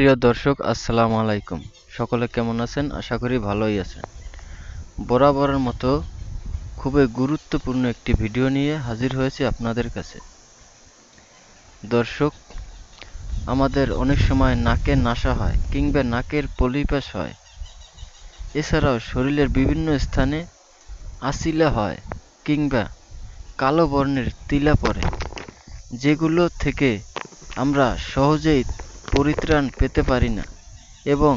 প্রিয় দর্শক, আসসালামু আলাইকুম। সকলে কেমন আছেন? আশা করি ভালোই আছেন। বরাবরের মতো খুবই গুরুত্বপূর্ণ একটি ভিডিও নিয়ে হাজির হয়েছি আপনাদের কাছে। দর্শক, আমাদের অনেক সময় নাকে নাসা হয় কিংবা নাকের পলিপাস হয়। এছাড়াও শরীরের বিভিন্ন স্থানে আসিলা হয় কিংবা কালো বর্ণের তিলা পড়ে। যেগুলো থেকে আমরা সহজেই পরিত্রাণ পেতে পারি না। এবং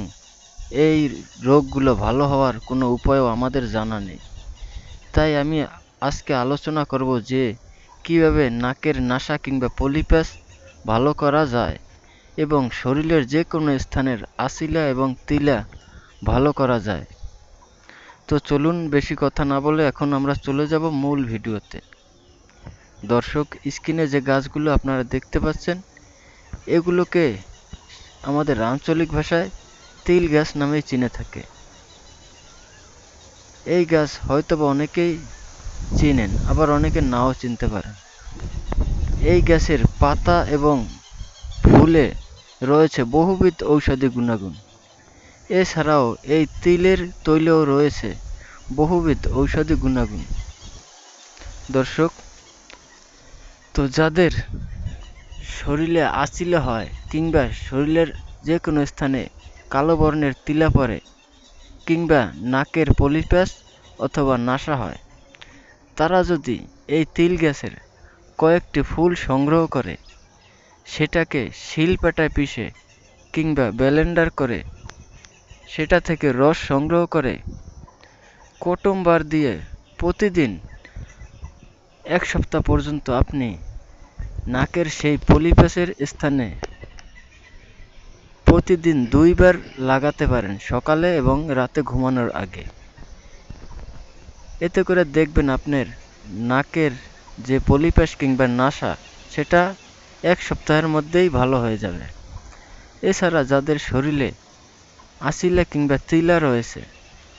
এই রোগগুলো ভালো হওয়ার কোনো উপায়ও আমাদের জানা নেই। তাই আমি আজকে আলোচনা করব যে, কীভাবে নাকের নাসা কিংবা পলিপাস ভালো করা যায় এবং শরীরের যে কোনো স্থানের আসিলা এবং তিলা ভালো করা যায়। তো চলুন বেশি কথা না বলে এখন আমরা চলে যাব মূল ভিডিওতে। দর্শক, স্ক্রিনে যে গাছগুলো আপনারা দেখতে পাচ্ছেন, এগুলোকে আমাদের আঞ্চলিক ভাষায় তিল গাছ নামেই চিনে থাকে। এই গাছ হয়তোবা অনেকেই চিনেন, আবার অনেকে নাও চিনতে পারেন। এই গাছের পাতা এবং ফুলে রয়েছে বহুবিধ ঔষধি গুণাগুণ। এছাড়াও এই তিলের তৈলেও রয়েছে বহুবিধ ঔষধি গুণাগুণ। দর্শক, তো যাদের শরীরে আচিলে হয় কিংবা শরীরের যে কোনো স্থানে কালো বর্ণের তিলা পড়ে, কিংবা নাকের পলিপাস অথবা নাসা হয়। তারা যদি এই তিল গাছের কয়েকটি ফুল সংগ্রহ করে, সেটাকে শিলপাটায় পিষে কিংবা ব্যালেন্ডার করে, সেটা থেকে রস সংগ্রহ করে, কটমবার দিয়ে প্রতিদিন এক সপ্তাহ পর্যন্ত আপনি নাকের সেই পলিপাসের স্থানে প্রতিদিন দুইবার লাগাতে পারেন, সকালে এবং রাতে ঘুমানোর আগে। এতে করে দেখবেন আপনার নাকের যে পলিপাস কিংবা নাসা, সেটা এক সপ্তাহের মধ্যেই ভালো হয়ে যাবে। এছাড়া যাদের শরীরে আসিলা কিংবা তিলা রয়েছে,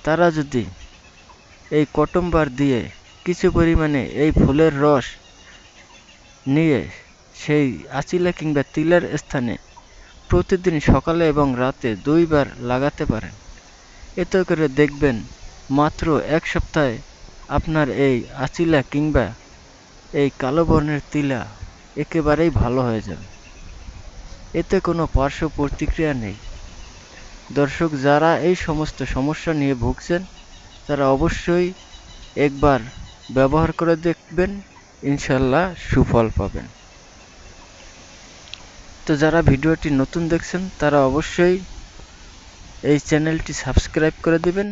তারা যদি এই কটম্বার দিয়ে কিছু পরিমাণে এই ফুলের রস নিয়ে সেই আচিলা কিংবা তিলার স্থানে প্রতিদিন সকালে এবং রাতে দুইবার লাগাতে পারেন। এতে করে দেখবেন মাত্র এক সপ্তাহে আপনার এই আচিলা কিংবা এই কালো বর্ণের তিলা একেবারেই ভালো হয়ে যাবে। এতে কোনো পার্শ্ব প্রতিক্রিয়া নেই। দর্শক, যারা এই সমস্ত সমস্যা নিয়ে ভুগছেন, তারা অবশ্যই একবার ব্যবহার করে দেখবেন ইনশাল্লাহ সুফল পাবেন। তো যারা ভিডিওটি নতুন দেখছেন, তারা অবশ্যই এই চ্যানেলটি সাবস্ক্রাইব করে দিবেন।